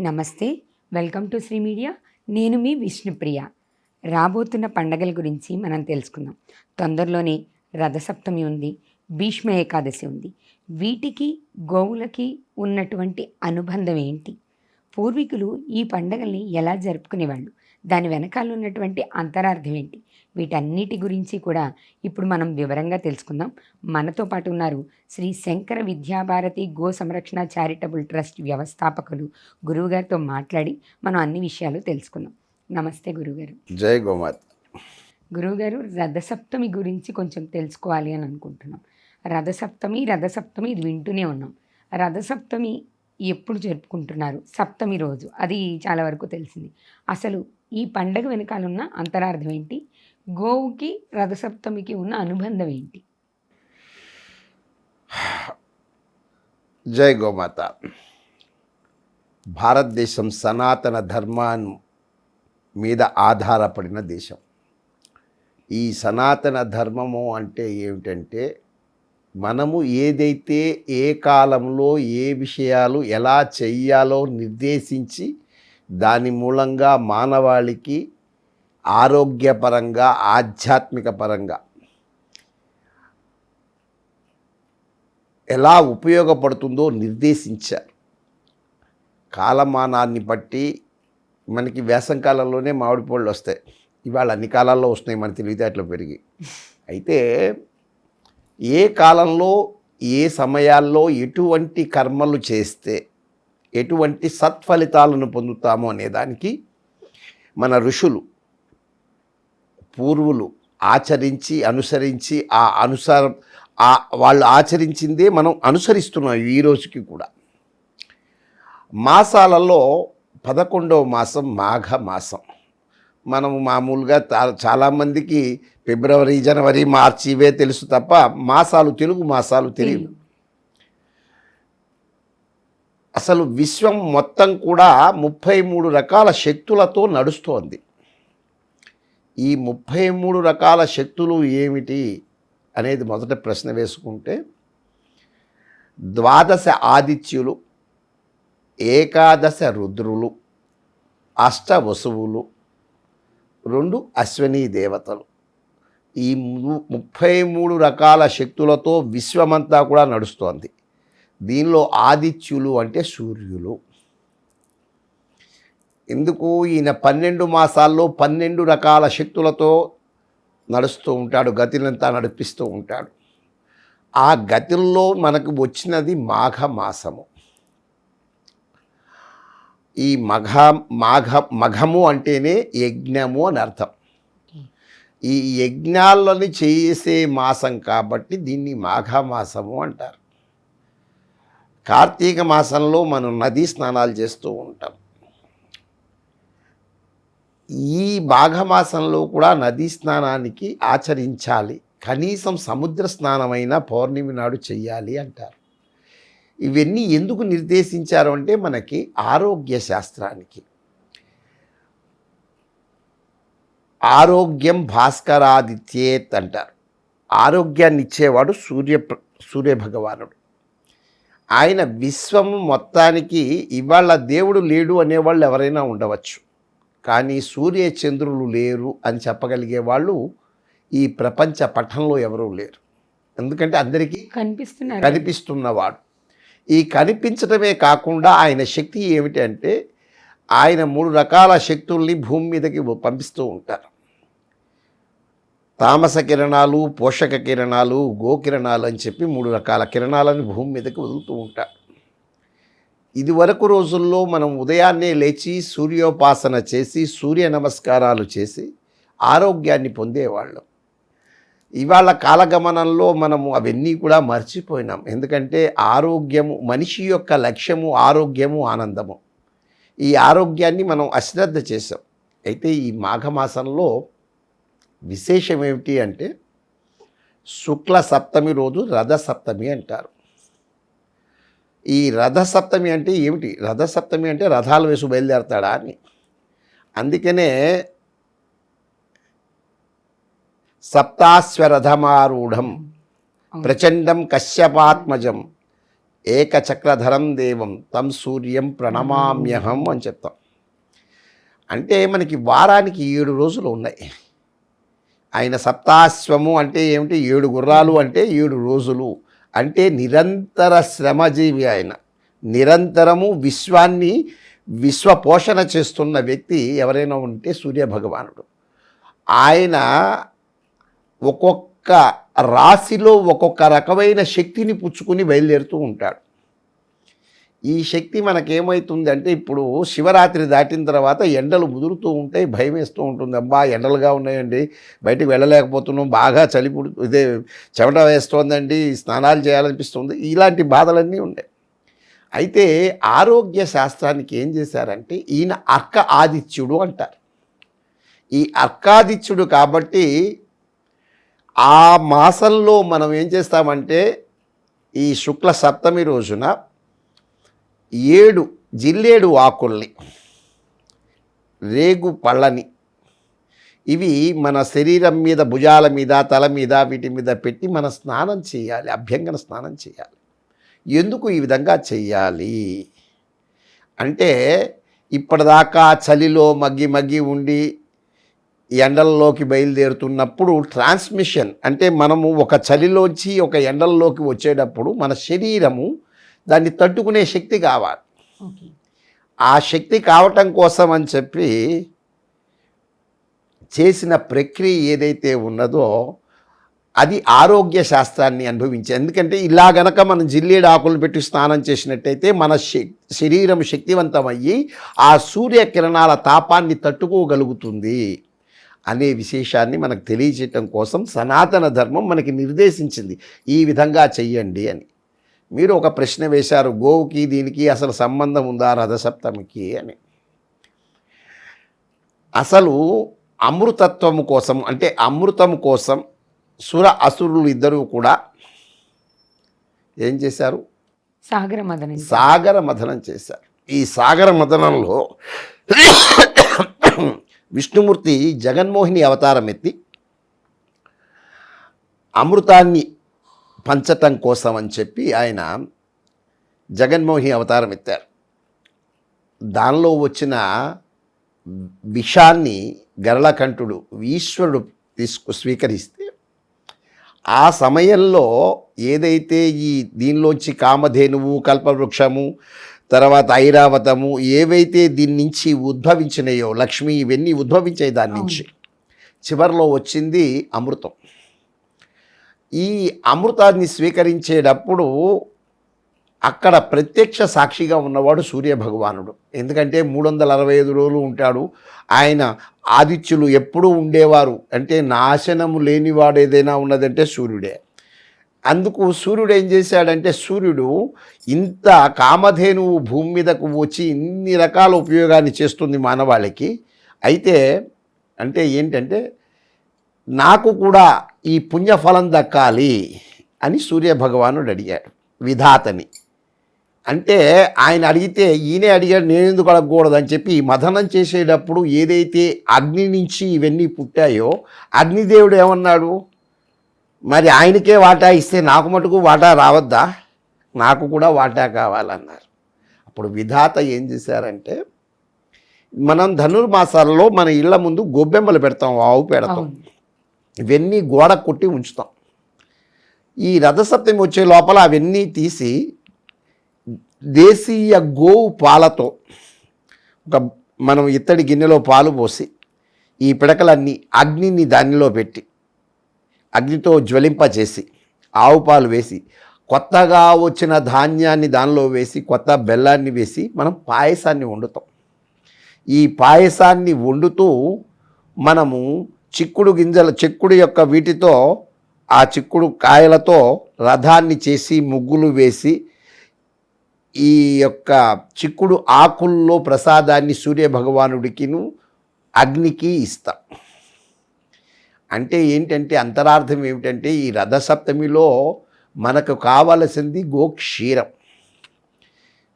నమస్తే welcome to Shri media. నేను మీ విష్ణుప్రియ. రాబోతున్న పండగల గురించి మనం తెలుసుకుందాం. తొందరలోనే రథసప్తమి ఉంది భీష్మ ఏకాదశి ఉంది. వీటికి గోవులకి ఉన్నటువంటి అనుబంధం ఏంటి? పూర్వీకులు ఈ పండగల్ని ఎలా జరుపుకునేవాళ్ళు? దాని వెనకాల ఉన్నటువంటి అంతరార్థం ఏంటి? వీటన్నిటి గురించి కూడా ఇప్పుడు మనం వివరంగా తెలుసుకుందాం. మనతో పాటు ఉన్నారు శ్రీ శంకర విద్యాభారతి గో సంరక్షణ చారిటబుల్ ట్రస్ట్ వ్యవస్థాపకులు గురువుగారితో మాట్లాడి మనం అన్ని విషయాలు తెలుసుకుందాం. నమస్తే గురుగారు జై గోమాత. గురువుగారు రథసప్తమి గురించి కొంచెం తెలుసుకోవాలి అని అనుకుంటున్నాం. రథసప్తమి రథసప్తమి ఇది వింటూనే ఉన్నాం. రథసప్తమి ఎప్పుడు జరుపుకుంటున్నారు? సప్తమి రోజు. అది చాలా వరకు తెలిసింది. అసలు ఈ పండగ వెనకాల ఉన్న అంతరార్థం ఏంటి? గోవుకి రథసప్తమికి ఉన్న అనుబంధం ఏంటి? జై గోమాత. భారతదేశం సనాతన ధర్మాన్ని మీద ఆధారపడిన దేశం. ఈ సనాతన ధర్మము అంటే ఏమిటంటే మనము ఏదైతే ఏ కాలంలో ఏ విషయాలు ఎలా చెయ్యాలో నిర్దేశించి దాని మూలంగా మానవాళికి ఆరోగ్యపరంగా ఆధ్యాత్మిక పరంగా ఎలా ఉపయోగపడుతుందో నిర్దేశించారు. కాలమానాన్ని బట్టి మనకి వేసంకాలంలోనే మామిడి పళ్ళు వస్తాయి. ఇవాళ అన్ని కాలాల్లో వస్తున్నాయి మన తెలివితేటలు పెరిగి. అయితే ఏ కాలంలో ఏ సమయాల్లో ఎటువంటి కర్మలు చేస్తే ఎటువంటి సత్ఫలితాలను పొందుతాము అనేదానికి మన ఋషులు పూర్వులు ఆచరించి అనుసరించి ఆ అనుసారం ఆ వాళ్ళు ఆచరించిందే మనం అనుసరిస్తున్నాం ఈ రోజుకి కూడా. మాసాలలో పదకొండవ మాసం మాఘ మాసం. మనం మామూలుగా చాలామందికి ఫిబ్రవరి జనవరి మార్చి ఇవే తెలుసు తప్ప మాసాలు తెలుగు మాసాలు తెలియదు. అసలు విశ్వం మొత్తం కూడా ముప్పై మూడు రకాల శక్తులతో నడుస్తోంది. ఈ ముప్పై మూడు రకాల శక్తులు ఏమిటి అనేది మొదట ప్రశ్న వేసుకుంటే ద్వాదశ ఆదిత్యులు ఏకాదశ రుద్రులు అష్ట వసువులు రెండు అశ్వనీ దేవతలు. ఈ ము- ముప్పై మూడు రకాల శక్తులతో విశ్వమంతా కూడా నడుస్తోంది. దీనిలో ఆదిత్యులు అంటే సూర్యులు. ఎందుకు ఈయన పన్నెండు మాసాల్లో పన్నెండు రకాల శక్తులతో నడుస్తూ ఉంటాడు గతినంతా నడిపిస్తూ ఉంటాడు. ఆ గతుల్లో మనకు వచ్చినది మాఘ మాసము ఈ మఘ మాఘ మఘము అంటేనే యజ్ఞము అని అర్థం. ఈ యజ్ఞాలని చేసే మాసం కాబట్టి దీన్ని మాఘమాసము అంటారు. కార్తీక మాసంలో మనం నదీ స్నానాలు చేస్తూ ఉంటాం. ఈ మాఘమాసంలో కూడా నదీ స్నానానికి ఆచరించాలి. కనీసం సముద్ర స్నానమైన పౌర్ణమి నాడు చెయ్యాలి అంటారు. ఇవన్నీ ఎందుకు నిర్దేశించారు అంటే మనకి ఆరోగ్య శాస్త్రానికి. ఆరోగ్యం భాస్కరాదిత్యేత్ అంటారు. ఆరోగ్యాన్ని ఇచ్చేవాడు సూర్య సూర్య భగవానుడు ఆయన విశ్వం మొత్తానికి ఇవాళ దేవుడు లేడు అనేవాళ్ళు ఎవరైనా ఉండవచ్చు. కానీ సూర్య చంద్రులు లేరు అని చెప్పగలిగే వాళ్ళు ఈ ప్రపంచ పటంలో ఎవరూ లేరు. ఎందుకంటే అందరికీ కనిపిస్తున్నారు. కనిపిస్తున్నవాడు ఈ కనిపించడమే కాకుండా ఆయన శక్తి ఏమిటి అంటే ఆయన మూడు రకాల శక్తుల్ని భూమి మీదకి పంపిస్తూ ఉంటారు. తామస కిరణాలు పోషక కిరణాలు గోకిరణాలు అని చెప్పి మూడు రకాల కిరణాలను భూమి మీదకి వదులుతూ ఉంటారు ఇదివరకు రోజుల్లో మనం ఉదయాన్నే లేచి సూర్యోపాసన చేసి సూర్య నమస్కారాలు చేసి ఆరోగ్యాన్ని పొందేవాళ్ళం. ఇవాళ కాలగమనంలో మనము అవన్నీ కూడా మర్చిపోయినాం. ఎందుకంటే ఆరోగ్యము మనిషి యొక్క లక్ష్యము ఆరోగ్యము ఆనందము. ఈ ఆరోగ్యాన్ని మనం అశ్రద్ధ చేసాం అయితే ఈ మాఘమాసంలో విశేషం ఏమిటి అంటే శుక్ల సప్తమి రోజు రథ సప్తమి అంటారు. ఈ రథ సప్తమి అంటే ఏమిటి? రథ సప్తమి అంటే రథాలు వేసి బయలుదేరతాడా అని. అందుకనే సప్తాశ్వరథమారూఢం ప్రచండం కశ్యపాత్మజం ఏకచక్రధరం దేవం తం సూర్యం ప్రణమామ్యహం అని చెప్తాం. అంటే మనకి వారానికి ఏడు రోజులు ఉన్నాయి. ఆయన సప్తాశ్వము అంటే ఏమిటి? ఏడు గుర్రాలు అంటే ఏడు రోజులు. అంటే నిరంతర శ్రమజీవి ఆయన. నిరంతరము విశ్వాన్ని విశ్వ పోషణ చేస్తున్న వ్యక్తి ఎవరైనా ఉంటే సూర్య భగవానుడు ఆయన ఒక్కొక్క రాశిలో ఒక్కొక్క రకమైన శక్తిని పుచ్చుకుని బయలుదేరుతూ ఉంటాడు. ఈ శక్తి మనకేమవుతుందంటే ఇప్పుడు శివరాత్రి దాటిన తర్వాత ఎండలు ముదురుతూ ఉంటాయి భయం వేస్తూ ఉంటుంది. అబ్బా ఎండలుగా ఉన్నాయండి. బయటికి వెళ్ళలేకపోతున్నాం. బాగా చలి ఇదే చెమట వేస్తోందండి. స్నానాలు చేయాలనిపిస్తుంది. ఇలాంటి బాధలన్నీ ఉన్నాయి అయితే ఆరోగ్య శాస్త్రానికి ఏం చేశారంటే ఈయన అర్క ఆదిత్యుడు అంటారు. ఈ అర్కాదిత్యుడు కాబట్టి ఆ మాసంలో మనం ఏం చేస్తామంటే ఈ శుక్ల సప్తమి రోజున ఏడు జిల్లేడు ఆకుల్ని రేగు పళ్ళని ఇవి మన శరీరం మీద భుజాల మీద తల మీద వీటి మీద పెట్టి మన స్నానం చేయాలి అభ్యంగన స్నానం చేయాలి. ఎందుకు ఈ విధంగా చెయ్యాలి? అంటే ఇప్పటిదాకా చలిలో మగ్గి మగ్గి ఉండి ఎండల్లోకి బయలుదేరుతున్నప్పుడు ట్రాన్స్మిషన్ అంటే మనము ఒక చలిలోంచి ఒక ఎండల్లోకి వచ్చేటప్పుడు మన శరీరము దాన్ని తట్టుకునే శక్తి కావాలి. ఆ శక్తి కావటం కోసం అని చెప్పి చేసిన ప్రక్రియ ఏదైతే ఉన్నదో అది ఆరోగ్య శాస్త్రాన్ని అనుభవించే ఎందుకంటే ఇలా గనక మనం జిల్లేడు ఆకులు పెట్టి స్నానం చేసినట్టయితే మన శరీరం శక్తివంతమయ్యి ఆ సూర్యకిరణాల తాపాన్ని తట్టుకోగలుగుతుంది అనే విశేషాన్ని మనకు తెలియచేయటం కోసం సనాతన ధర్మం మనకి నిర్దేశించింది. ఈ విధంగా చెయ్యండి అని. మీరు ఒక ప్రశ్న వేశారు గోవుకి దీనికి అసలు సంబంధం ఉందా రథసప్తమికి అని. అసలు అమృతత్వము కోసం అంటే అమృతం కోసం సుర అసురులు ఇద్దరూ కూడా ఏం చేశారు? సాగర మదనం సాగర మథనం చేశారు. ఈ సాగర మథనంలో విష్ణుమూర్తి జగన్మోహిని అవతారం ఎత్తి అమృతాన్ని పంచటం కోసం అని చెప్పి ఆయన జగన్మోహిని అవతారం ఎత్తారు. దానిలో వచ్చిన విషాన్ని గరళకంఠుడు ఈశ్వరుడు తీసుకు స్వీకరిస్తే ఆ సమయంలో ఏదైతే ఈ దీనిలోంచి కామధేనువు కల్పవృక్షము తర్వాత ఐరావతము ఏవైతే దీని నుంచి ఉద్భవించినాయో లక్ష్మి ఇవన్నీ ఉద్భవించాయి దాని నుంచి. చివరిలో వచ్చింది అమృతం. ఈ అమృతాన్ని స్వీకరించేటప్పుడు అక్కడ ప్రత్యక్ష సాక్షిగా ఉన్నవాడు సూర్య భగవానుడు ఎందుకంటే మూడు వందల అరవై ఐదు రోజులు ఉంటాడు. ఆయన ఆదిత్యులు ఎప్పుడూ ఉండేవారు. అంటే నాశనము లేనివాడు ఏదైనా ఉన్నదంటే సూర్యుడే. అందుకు సూర్యుడు ఏం చేశాడంటే సూర్యుడు ఇంత కామధేనువు భూమి మీదకు వచ్చి ఇన్ని రకాల ఉపయోగాన్ని చేస్తుంది మానవాళికి. అయితే అంటే ఏంటంటే నాకు కూడా ఈ పుణ్యఫలం దక్కాలి అని సూర్య భగవానుడు అడిగాడు విధాతని. అంటే ఆయన అడిగితే ఈయనే అడిగాడు నేను ఎందుకు అడగకూడదని చెప్పి మథనం చేసేటప్పుడు ఏదైతే అగ్ని నుంచి ఇవన్నీ పుట్టాయో అగ్నిదేవుడు ఏమన్నాడు? మరి ఆయనకే వాటా ఇస్తే నాకు మటుకు వాటా రావద్దా? నాకు కూడా వాటా కావాలన్నారు. అప్పుడు విధాత ఏం చేశారంటే మనం ధనుర్మాసాలలో మన ఇళ్ళ ముందు గొబ్బెమ్మలు పెడతాం ఆవు పెడతాం. ఇవన్నీ గోడ కొట్టి ఉంచుతాం. ఈ రథసప్తమి వచ్చే లోపల అవన్నీ తీసి దేశీయ గోవు పాలతో ఒక మనం ఇత్తడి గిన్నెలో పాలు పోసి ఈ పిడకలన్నీ అగ్నిని దానిలో పెట్టి అగ్నితో జ్వలింపచేసి ఆవు పాలు వేసి కొత్తగా వచ్చిన ధాన్యాన్ని దానిలో వేసి కొత్త బెల్లాన్ని వేసి మనం పాయసాన్ని వండుతాం. ఈ పాయసాన్ని వండుతూ మనము చిక్కుడు గింజల చిక్కుడు యొక్క వీటితో ఆ చిక్కుడు కాయలతో రథాన్ని చేసి ముగ్గులు వేసి ఈ యొక్క చిక్కుడు ఆకుల్లో ప్రసాదాన్ని సూర్య భగవానుడికిను అగ్నికి ఇస్తాం. అంటే ఏంటంటే అంతరార్థం ఏమిటంటే ఈ రథసప్తమిలో మనకు కావలసింది గోక్షీరం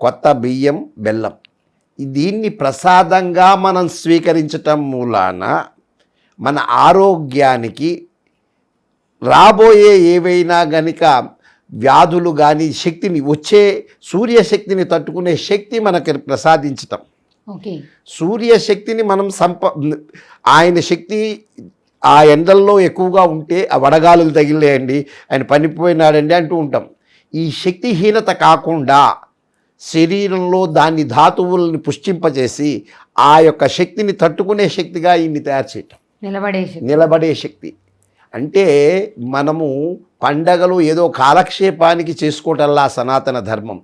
కొత్త బియ్యం బెల్లం. దీన్ని ప్రసాదంగా మనం స్వీకరించటం మూలాన మన ఆరోగ్యానికి రాబోయే ఏవైనా గనుక వ్యాధులు కానీ శక్తిని వచ్చే సూర్యశక్తిని తట్టుకునే శక్తి మనకి ప్రసాదించటం. ఓకే. సూర్యశక్తిని మనం సంప ఆయన శక్తి ఆ ఎండల్లో ఎక్కువగా ఉంటే ఆ వడగాలులు తగిలేయండి ఆయన పనిపోయినాడండి అంటూ ఉంటాం. ఈ శక్తిహీనత కాకుండా శరీరంలో దాని ధాతువుల్ని పుష్టింపజేసి ఆ యొక్క శక్తిని తట్టుకునే శక్తిగా ఈయన్ని తయారు చేయటం. నిలబడే నిలబడే శక్తి. అంటే మనము పండగలు ఏదో కాలక్షేపానికి చేసుకోవటల్లా సనాతన ధర్మం.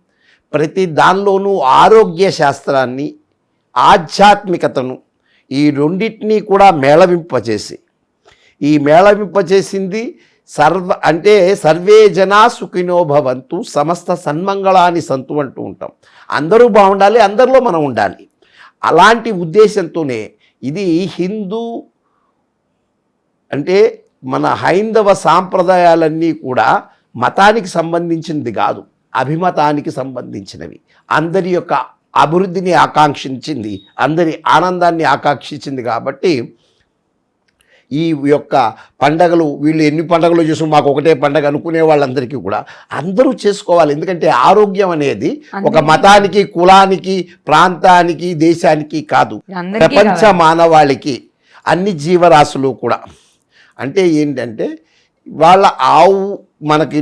ప్రతి దానిలోనూ ఆరోగ్య శాస్త్రాన్ని ఆధ్యాత్మికతను ఈ రెండింటినీ కూడా మేళవింపచేసి ఈ మేళవింపచేసింది సర్వ అంటే సర్వే జనా సుఖినో భవంతు సమస్త సన్మంగళాన్ని సంతు అంటూ ఉంటాం. అందరూ బాగుండాలి అందరిలో మనం ఉండాలి. అలాంటి ఉద్దేశంతోనే ఇది హిందూ అంటే మన హైందవ సాంప్రదాయాలన్నీ కూడా మతానికి సంబంధించినది కాదు అభిమతానికి సంబంధించినవి. అందరి యొక్క అభివృద్ధిని ఆకాంక్షించింది అందరి ఆనందాన్ని ఆకాంక్షించింది కాబట్టి ఈ యొక్క పండగలు వీళ్ళు ఎన్ని పండగలు చేసు మాకు ఒకటే పండగ అనుకునే వాళ్ళందరికీ కూడా అందరూ చేసుకోవాలి. ఎందుకంటే ఆరోగ్యం అనేది ఒక మతానికి కులానికి ప్రాంతానికి దేశానికి కాదు. ప్రపంచ మానవాళికి అన్ని జీవరాశులు కూడా. అంటే ఏంటంటే వాళ్ళ ఆవు మనకి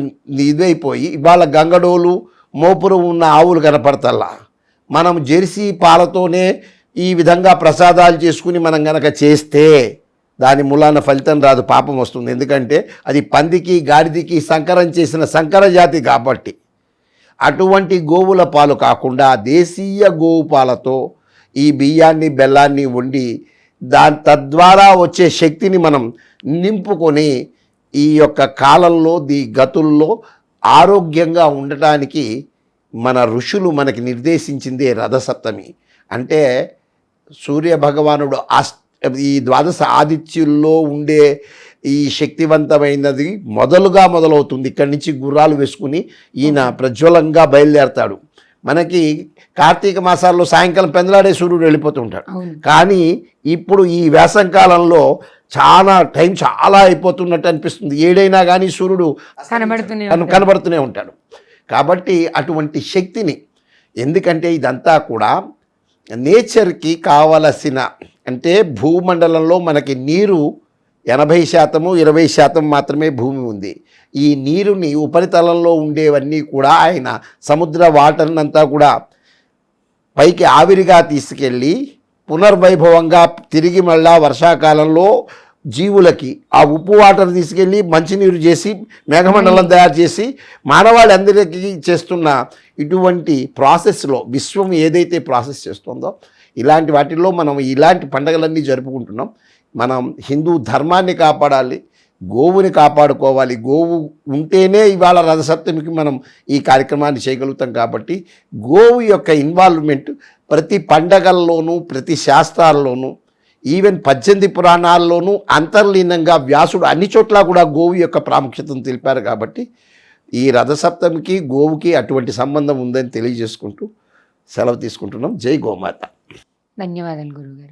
ఇదైపోయి ఇవాళ గంగడోలు మోపురం ఉన్న ఆవులు కనపడతల్లా. మనం జెర్సీ పాలతోనే ఈ విధంగా ప్రసాదాలు చేసుకుని మనం గనక చేస్తే దాని మూలాన ఫలితం రాదు పాపం వస్తుంది. ఎందుకంటే అది పందికి గాడిదికి సంకరం చేసిన సంకర జాతి కాబట్టి. అటువంటి గోవుల పాలు కాకుండా దేశీయ గోవు పాలతో ఈ బియ్యాన్ని బెల్లాన్ని వండి దాని తద్వారా వచ్చే శక్తిని మనం నింపుకొని ఈ యొక్క కాలంలో దీ గతుల్లో ఆరోగ్యంగా ఉండటానికి మన ఋషులు మనకి నిర్దేశించింది రథసప్తమి. అంటే సూర్య భగవానుడు అస్ ఈ ద్వాదశ ఆదిత్యుల్లో ఉండే ఈ శక్తివంతమైనది మొదలుగా మొదలవుతుంది. ఇక్కడి నుంచి గుర్రాలు వేసుకుని ఈయన ప్రజ్వలంగా బయలుదేరతాడు. మనకి కార్తీక మాసాల్లో సాయంకాలం పెందలాడే సూర్యుడు వెళ్ళిపోతూ ఉంటాడు అవును. కానీ ఇప్పుడు ఈ వేసంకాలంలో చాలా టైం చాలా అయిపోతున్నట్టు అనిపిస్తుంది. ఏడైనా కానీ సూర్యుడు కనబడుతూనే కన- కనబడుతూనే ఉంటాడు. కాబట్టి అటువంటి శక్తిని ఎందుకంటే ఇదంతా కూడా నేచర్కి కావలసిన అంటే భూమండలంలో మనకి నీరు ఎనభై శాతము ఇరవై శాతం మాత్రమే భూమి ఉంది. ఈ నీరుని ఉపరితలంలో ఉండేవన్నీ కూడా ఆయన సముద్ర వాటర్ని అంతా కూడా పైకి ఆవిరిగా తీసుకెళ్ళి పునర్వైభవంగా తిరిగి మళ్ళా వర్షాకాలంలో జీవులకి ఆ ఉప్పు వాటర్ తీసుకెళ్ళి మంచినీరు చేసి మేఘమండలం తయారు చేసి మానవాళి చేస్తున్న ఇటువంటి ప్రాసెస్లో విశ్వం ఏదైతే ప్రాసెస్ చేస్తుందో ఇలాంటి వాటిల్లో మనం ఇలాంటి పండగలన్నీ జరుపుకుంటున్నాం. మనం హిందూ ధర్మాన్ని కాపాడాలి గోవుని కాపాడుకోవాలి. గోవు ఉంటేనే ఇవాళ రథసప్తమికి మనం ఈ కార్యక్రమాన్ని చేయగలుగుతాం కాబట్టి గోవు యొక్క ఇన్వాల్వ్మెంట్ ప్రతి పండగల్లోనూ ప్రతి శాస్త్రాల్లోనూ ఈవెన్ పద్దెనిమిది పురాణాల్లోనూ అంతర్లీనంగా వ్యాసుడు అన్ని చోట్ల కూడా గోవు యొక్క ప్రాముఖ్యతను తెలిపారు కాబట్టి ఈ రథసప్తమికి గోవుకి అటువంటి సంబంధం ఉందని తెలియజేసుకుంటూ సెలవు తీసుకుంటున్నాం. జై గోమాత. ధన్యవాదాలు గురుగారు